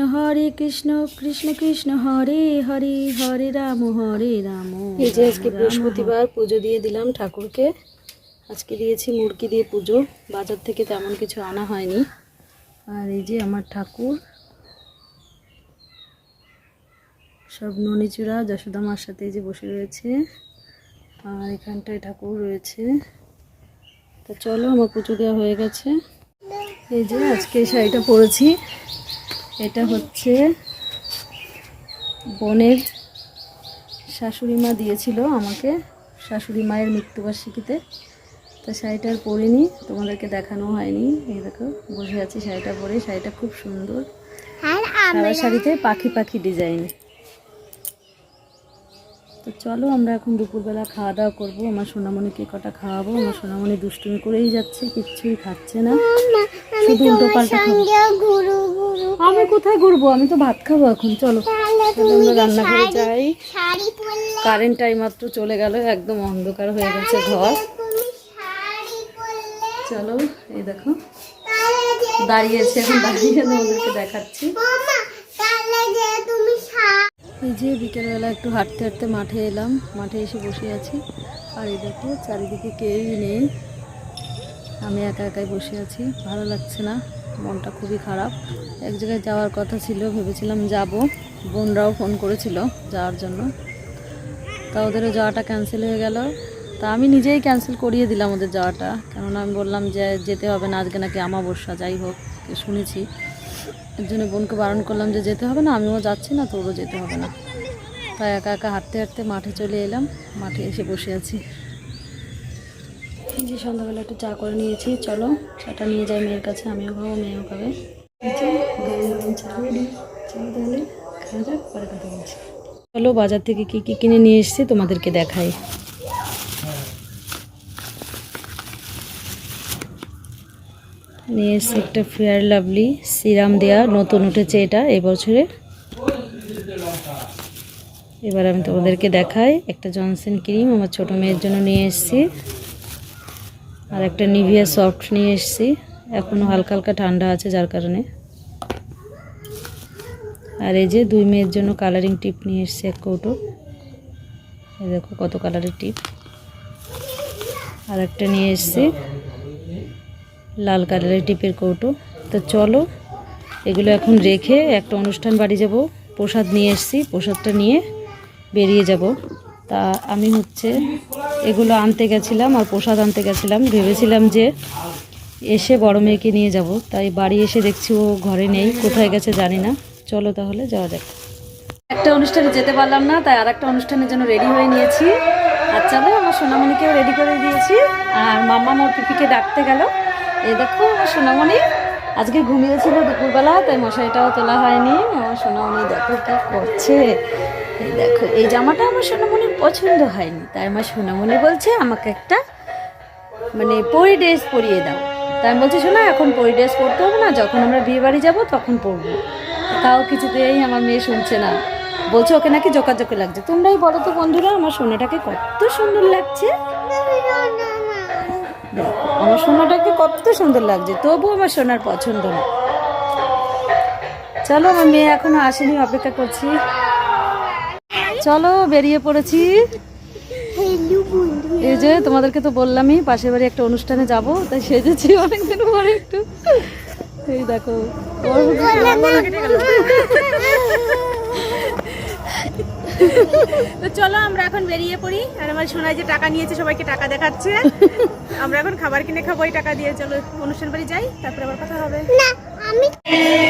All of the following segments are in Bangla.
কৃষ্ণ কৃষ্ণ কৃষ্ণ হরে হরে হরে রাম হরে রাম এই যে আজকে বৃহস্পতিবার পুজো দিয়ে দিলাম ঠাকুরকে। আজকে দিয়েছি মুরগি দিয়ে পুজো। বাজার থেকে তেমন কিছু আনা হয়নি। আর এই যে আমার ঠাকুর। সব ননিচূড়া যশোদা মার সাথে এই যে বসে রয়েছে। আর এখানটায় ঠাকুর রয়েছে। তো চলো আমার পুজো দেওয়া হয়ে গেছে। এই যে আজকে শাড়িটা পরেছি। এটা হচ্ছে বোনের শাশুড়ি মা দিয়েছিল আমাকে শাশুড়ি মায়ের মৃত্যুবার্ষিকীতে। তো শাড়িটা আর পরিনি তোমাদেরকে দেখানো হয়নি। এই দেখো বসে আছি শাড়িটা পরে শাড়িটা খুব সুন্দর। সারা শাড়িতে পাখি পাখি ডিজাইন। তো চলো আমরা এখন দুপুরবেলা খাওয়া দাওয়া করব আমার সোনামণিকে কটা খাওয়াবো। আমার সোনামণি দুষ্টুমি করেই যাচ্ছে কিচ্ছুই খাচ্ছে না। শুধু উল্টো পাল্টা খাব আমি কোথায় ঘুরবো? আমি তো ভাত খাব এখন চলো। আমরা রান্নাঘরে যাই। কারেন্ট টাইম মাত্র চলে গেল একদম অন্ধকার হয়ে গেছে ঘর। চলো এই দেখো। দাঁড়িয়েছে এখন দাঁড়িয়ে তোমাদেরকে দেখাচ্ছি। এই যে বিকেলবেলা একটু হাঁটতে হাঁটতে মাঠে এলাম মাঠে এসে বসে আছি। আর এই দেখো চারিদিকে কেউই নেই। আমি একা একাই বসে আছি ভালো লাগছে না। মনটা খুবই খারাপ। এক জায়গায় যাওয়ার কথা ছিল, ভেবেছিলাম যাব। বোনরাও ফোন করেছিল যাওয়ার জন্য। তা ওদেরও যাওয়াটা ক্যান্সেল হয়ে গেল। তা আমি নিজেই ক্যান্সেল করিয়ে দিলাম ওদের যাওয়াটা। কেননা আমি বললাম যে যেতে হবে না, আজকে নাকি আমাবস্যা যাই হোক শুনেছি। এর জন্য বোনকে বারণ করলাম যে যেতে হবে না, আমিও যাচ্ছি না, তোরও যেতে হবে না। তাই একা একা হাঁটতে হাঁটতে মাঠে চলে এলাম। মাঠে এসে বসে আছি। এই যে সন্ধ্যাবেলা একটু চা করে নিয়েছি, চলো, চাটা নিয়ে যাই মেয়ের কাছে, আমিও খাব, মেয়েও খাবে। চলো, বাজার থেকে কি কি কিনে নিয়ে এসেছি তোমাদেরকে দেখাই। নিয়ে এসেছি একটা ফেয়ার লাভলি সিরাম দেওয়া নতুন উঠেছে এটা এবছরে। এবার আমি তোমাদেরকে দেখাই, একটা জনসন ক্রিম আমার ছোট মেয়ের জন্য নিয়ে এসেছি। আর একটা নিভিয়া সফট নিয়ে এসেছি। এখনও হালকা হালকা ঠান্ডা আছে যার কারণে। আর এই যে দুই মেয়ের জন্য কালারিং টিপ নিয়ে এসেছি এক কৌটো। দেখো কত কালারের টিপ আর একটা নিয়ে এসেছি লাল কালারের টিপের কৌটো। তো চলো, এগুলো এখন রেখে একটা অনুষ্ঠান বাড়ি যাব। প্রসাদ নিয়ে এসেছি, প্রসাদটা নিয়ে বেরিয়ে যাব। তা আমি হচ্ছে এগুলো আনতে গেছিলাম আর প্রসাদ আনতে গেছিলাম। ভেবেছিলাম যে এসে বড় মেয়েকে নিয়ে যাব। তাই বাড়ি এসে দেখছি ও ঘরে নেই। কোথায় গেছে জানি না। চলো তাহলে যাওয়া যাক। একটা অনুষ্ঠানে যেতে পারলাম না, তাই আর একটা অনুষ্ঠানের জন্য রেডি হয়ে নিয়েছি। আর চলো, আমার সোনামণিকেও রেডি করে দিয়েছি। আর মাম্মা মোর পিপিকে ডাকতে গেল। এই দেখো, আমার সোনামণি। আজকে ঘুমিয়েছিল দুপুরবেলা, তাই মশারিটাও তোলা হয়নি। আমার সোনামণি দেখো কি করছে। দেখো, এই জামাটা আমার সোনামণির পছন্দ হয়নি। তাই আমার সোনামণি বলছে, আমাকে একটা মানে পরি ড্রেস পরিয়ে দাও। তাই আমি বলছি, শোনা, এখন পরি ড্রেস পরতে হবে না, যখন আমরা বিয়ে বাড়ি যাব তখন পরবো। তাও কিছুতেই আমার মেয়ে শুনছে না। বলছে, ওকে নাকি জোকাজোকে লাগছে। তোমরাই বলো তো বন্ধুরা, আমার সোনাটাকে কত সুন্দর লাগছে। আমার সোনাটাকে কত সুন্দর লাগছে তবু আমার সোনার পছন্দ না। চলো, আমার মেয়ে এখনও আসেনি, অপেক্ষা করছি। চলো বেরিয়ে পড়েছি। এই যে তোমাদেরকে তো বললামই পাশের বাড়ি একটা অনুষ্ঠানে যাব তাই সেজেছি অনেকদিন পরে একটু। এই দেখো তো চলো আমরা এখন বেরিয়ে পড়ি আর আমার শোনায় যে টাকা নিয়েছে সবাইকে টাকা দেখাচ্ছে। আমরা এখন খাবার কিনে খাব ওই টাকা দিয়ে। চলো অনুষ্ঠান বাড়ি যাই তারপরে আবার কথা হবে। এখানে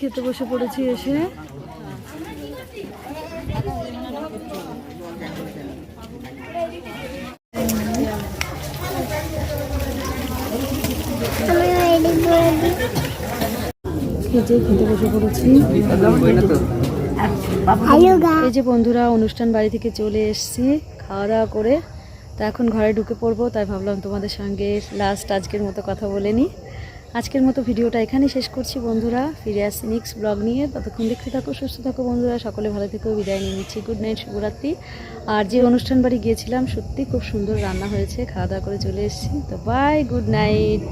খেতে বসে পড়েছি এসে। যে খেতে বসে পড়েছি। এই যে বন্ধুরা, অনুষ্ঠান বাড়ি থেকে চলে এসেছি খাওয়া দাওয়া করে। তা এখন ঘরে ঢুকে পড়ব, তাই ভাবলাম তোমাদের সঙ্গে লাস্ট আজকের মতো কথা বলে নিই। আজকের মতো ভিডিওটা এখানেই শেষ করছি, বন্ধুরা। ফিরে আসছি নেক্সট ব্লগ নিয়ে। ততক্ষণ দেখতে থাকো, সুস্থ থাকো, বন্ধুরা। সকলে ভালো থেকো, বিদায় নিয়ে নিচ্ছি। গুড নাইট শুভরাত্রি। আর যে অনুষ্ঠান বাড়ি গিয়েছিলাম, সত্যি খুব সুন্দর রান্না হয়েছে। খাওয়া দাওয়া করে চলে এসেছি। তো বাই গুড নাইট